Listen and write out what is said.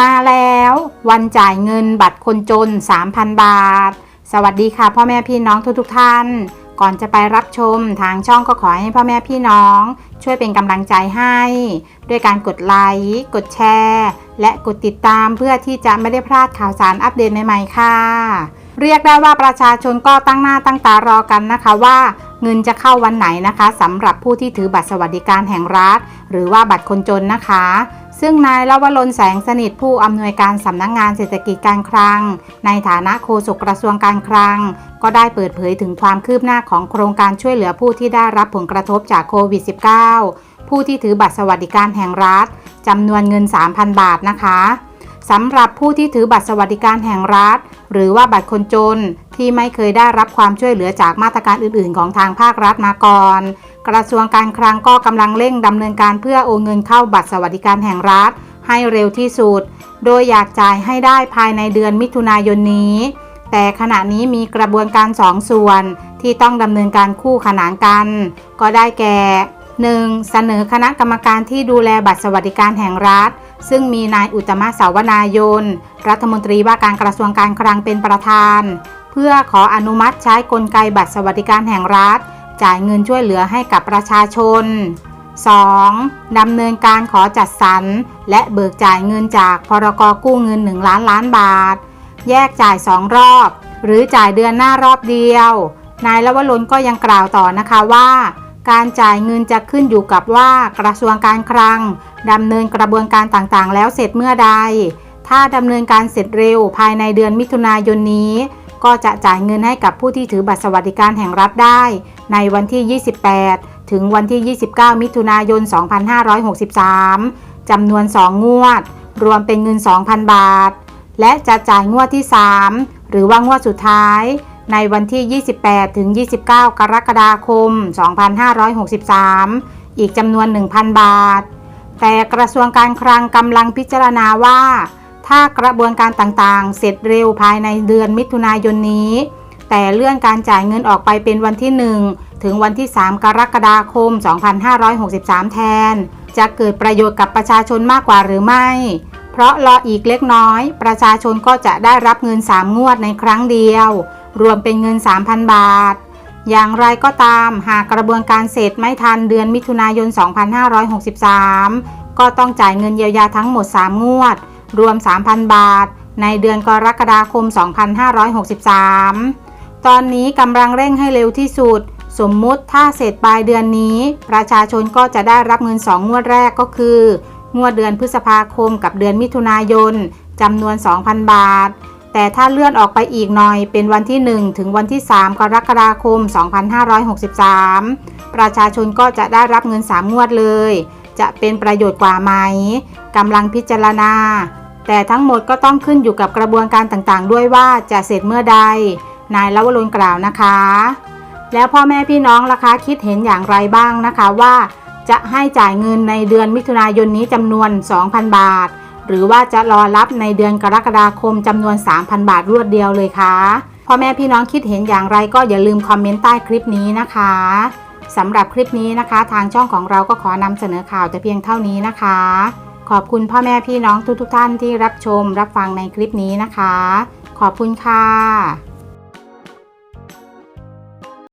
มาแล้ววันจ่ายเงินบัตรคนจน 3,000 บาท สวัสดีค่ะ พ่อแม่พี่น้องทุกๆท่าน ก่อนจะไปรับชมทางช่องก็ขอให้พ่อแม่พี่น้อง ช่วยเป็นกำลังใจให้ ด้วยการกดไลค์กดแชร์ และกดติดตามเพื่อที่จะไม่ได้พลาดข่าวสารอัปเดตใหม่ๆค่ะ เรียกได้ว่าประชาชนก็ตั้งหน้าตั้งตารอกันนะคะว่า เงินจะเข้าวันไหนนะคะสำหรับผู้ที่ถือบัตรสวัสดิการแห่งรัฐ หรือว่าบัตรคนจนนะคะ ซึ่งนายลวรนแสงสนิทผู้อำนวยการสำนักงงานเศรษฐกิจการคลัง ในฐานะโฆษกกระทรวงการคลัง ก็ได้เปิดเผยถึงความคืบหน้าของโครงการช่วยเหลือผู้ที่ได้รับผลกระทบจากโควิด -19 ผู้ที่ถือบัตรสวัสดิการแห่งรัฐจำนวนเงิน 3,000 บาทนะคะ สำหรับผู้ที่ถือบัตรสวัสดิการแห่งรัฐ หรือว่าบัตรคนจนที่ไม่เคยได้รับความช่วยเหลือจากมาตรการอื่น ๆ ของทางภาครัฐมาก่อน กระทรวงการคลังก็กำลังเร่งดำเนินการเพื่อโอนเงินเข้าบัตรสวัสดิการแห่งรัฐ ให้เร็วที่สุด โดยอยากจ่ายให้ได้ภายในเดือนมิถุนายนนี้ แต่ขณะนี้มีกระบวนการสองส่วนที่ต้องดำเนินการคู่ขนานกัน ก็ได้แก่ 1. เสนอคณะกรรมการที่ดูแลบัตรสวัสดิการแห่งรัฐ ซึ่งมีนายอุตมะสาวนายน รัฐมนตรีว่าการกระทรวงการคลังเป็นประธาน เพื่อขออนุมัติใช้กลไกบัตรสวัสดิการแห่งรัฐ จ่ายเงินช่วยเหลือให้กับประชาชน 2. ดำเนินการขอจัดสรร และเบิกจ่ายเงินจากพรกกู้เงิน 1 ล้านล้านบาท แยกจ่าย 2 รอบ หรือจ่ายเดือนหน้ารอบเดียว นายละวรนก็ยังกล่าวต่อนะคะว่า การจ่ายเงินจะขึ้นอยู่กับว่ากระทรวงการคลังดำเนินกระบวนการต่างๆ แล้วเสร็จเมื่อใด ถ้าดำเนินการเสร็จเร็วภายในเดือนมิถุนายนนี้ ก็จะจ่ายเงินให้กับผู้ที่ถือบัตรสวัสดิการแห่งรัฐได้ ในวันที่ 28 ถึงวันที่ 29 มิถุนายน 2563 จำนวน 2 งวด รวมเป็นเงิน 2,000 บาท และจะจ่ายงวดที่ 3 หรือว่างวดสุดท้าย ในวันที่ 28 ถึง 29 กรกฎาคม 2563 อีกจำนวน 1,000 บาท แต่กระทรวงการคลังกำลังพิจารณาว่า ถ้ากระบวนการต่างๆ เสร็จเร็วภายในเดือนมิถุนายนนี้ แต่เลื่อนการจ่ายเงินออกไปเป็นวันที่ 1 ถึงวันที่ 3 กรกฎาคม 2563 แทน จะเกิดประโยชน์กับประชาชนมากกว่าหรือไม่ เพราะรออีกเล็กน้อย ประชาชนก็จะได้รับเงิน 3 งวดในครั้งเดียว รวมเป็นเงิน 3,000 บาท อย่างไรก็ตามหากกระบวนการเสร็จไม่ทันเดือนมิถุนายน 2563 ก็ต้องจ่ายเงินเยียวยาทั้งหมด 3 งวด รวม 3,000 บาท ในเดือนกรกฎาคม 2563 ตอนนี้กำลังเร่งให้เร็วที่สุด สมมุติถ้าเสร็จปลายเดือนนี้ ประชาชนก็จะได้รับเงิน 2 งวดแรกก็คือ งวดเดือนพฤษภาคมกับเดือนมิถุนายนจำนวน 2,000 บาท แต่ถ้าเลื่อนออกไปอีกหน่อยเป็นวันที่ 1 ถึงวันที่ 3 กรกฎาคม 2563 ประชาชนก็จะได้รับเงิน 3 งวดเลย จะเป็นประโยชน์กว่าไหมกำลังพิจารณา แต่ทั้งหมดก็ต้องขึ้นอยู่กับกระบวนการต่างๆ ด้วยว่าจะเสร็จเมื่อใด นายลวรนกล่าวนะคะ แล้วพ่อแม่พี่น้องล่ะคะคิดเห็นอย่างไรบ้างนะคะว่า จะให้จ่ายเงินในเดือนมิถุนายนนี้จำนวน 2,000 บาท หรือว่าจะรอรับในเดือนกรกฎาคมจำนวน 3,000 บาทรวดเดียวเลยคะพ่อแม่พี่น้องคิดเห็นอย่างไรก็อย่าลืมคอมเมนต์ใต้คลิปนี้นะคะสำหรับคลิปนี้นะคะ ทางช่องของเราก็ขอนำเสนอข่าวแต่เพียงเท่านี้นะคะ ขอบคุณพ่อแม่พี่น้องทุกๆท่านที่รับชมรับฟังในคลิปนี้นะคะ ขอบคุณค่ะ